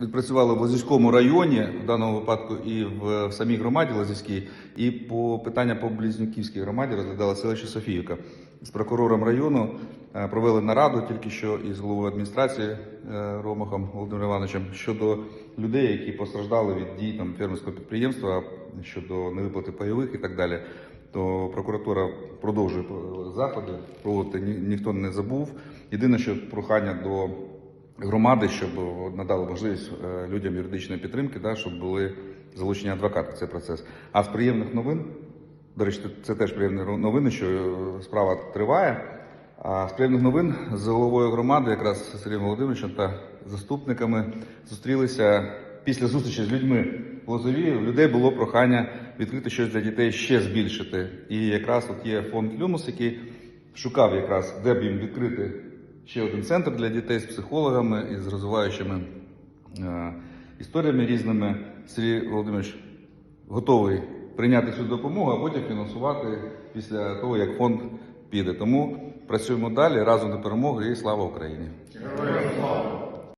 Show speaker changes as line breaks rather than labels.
відпрацювали в Лазівському районі, в даному випадку і в, в самій громаді Лазівській, і по питання по Близнюківській громаді розглядала селище Софіївка. З прокурором району е, провели нараду тільки що із головою адміністрації е, Ромахом Володимиром Івановичем щодо людей, які постраждали від дій там фермерського підприємства щодо невиплати пайових і так далі. То прокуратура продовжує е, заходи проводити, ні, ніхто не забув. Єдине, що прохання до громади, щоб надали можливість е, людям юридичної підтримки, да, щоб були залучені адвокати в цей процес. А з приємних новин, до речі, це теж приємні новини, що е, справа триває. А з приємних новин з головою громади, якраз з Сергієм Володимировичем та заступниками зустрілися після зустрічі з людьми в Лозові. У людей було прохання відкрити щось для дітей ще збільшити. І якраз от є фонд Люмус, який шукав якраз, де б їм відкрити ще один центр для дітей з психологами і з розвиваючими е, історіями різними. Сергій Володимирович готовий прийняти цю допомогу, а потім фінансувати після того, як фонд піде. Тому працюємо далі разом до перемоги і слава Україні!
Героям слава!